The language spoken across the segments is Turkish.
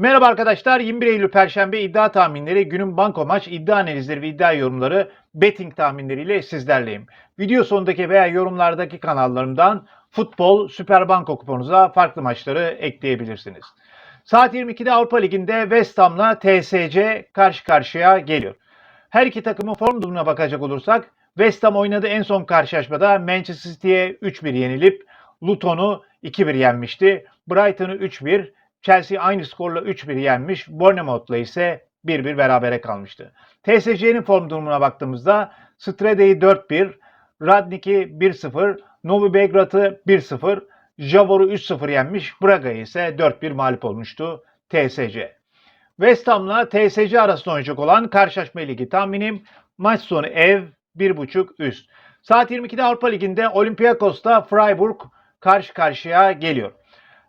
Merhaba arkadaşlar 21 Eylül Perşembe iddia tahminleri, günün banko maç, iddia analizleri ve iddia yorumları, betting tahminleriyle sizlerleyim. Video sonundaki veya yorumlardaki kanallarımdan futbol, süper banko kuponunuza farklı maçları ekleyebilirsiniz. Saat 22'de Avrupa Ligi'nde West Ham'la TSC karşı karşıya geliyor. Her iki takımın form durumuna bakacak olursak West Ham oynadığı en son karşılaşmada Manchester City'ye 3-1 yenilip Luton'u 2-1 yenmişti. Brighton'u 3-1, Chelsea aynı skorla 3-1 yenmiş. Bournemouth'la ise 1-1 berabere kalmıştı. TSC'nin form durumuna baktığımızda Strede'yi 4-1, Radnik'i 1-0, Novi Belgrad'ı 1-0, Javor'u 3-0 yenmiş. Braga'yı ise 4-1 mağlup olmuştu TSC. West Ham'la TSC arasında oynayacak olan karşılaşma ligi tahminim maç sonu ev 1.5 üst. Saat 22'de Avrupa Ligi'nde Olympiakos'ta Freiburg karşı karşıya geliyor.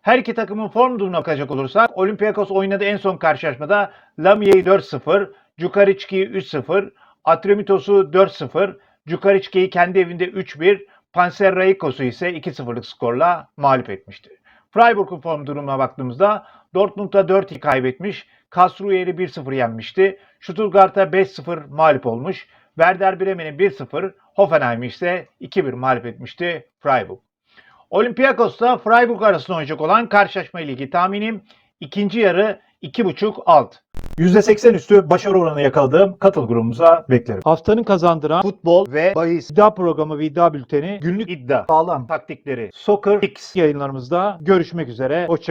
Her iki takımın form durumuna bakacak olursak Olympiakos oynadığı en son karşılaşmada Lamia'yı 4-0, Cukariçki'yi 3-0, Atromitos'u 4-0, Cukariçki'yi kendi evinde 3-1, Panserraikos'u ise 2-0'lık skorla mağlup etmişti. Freiburg'un form durumuna baktığımızda Dortmund'a 4-2 kaybetmiş, Kasruyer'i 1-0 yenmişti, Stuttgart'a 5-0 mağlup olmuş, Werder Bremen'i 1-0, Hoffenheim'i ise 2-1 mağlup etmişti Freiburg. Olympiakos'ta Freiburg arasında oynayacak olan karşılaşma ligi tahminim ikinci yarı 2.5 alt. %80 üstü başarı oranı yakaladığım katıl grubumuza beklerim. Haftanın kazandıran futbol ve bahis iddia programı ve iddia bülteni günlük iddia Sağlam. taktikleri Soccer X yayınlarımızda görüşmek üzere. Hoşçakalın.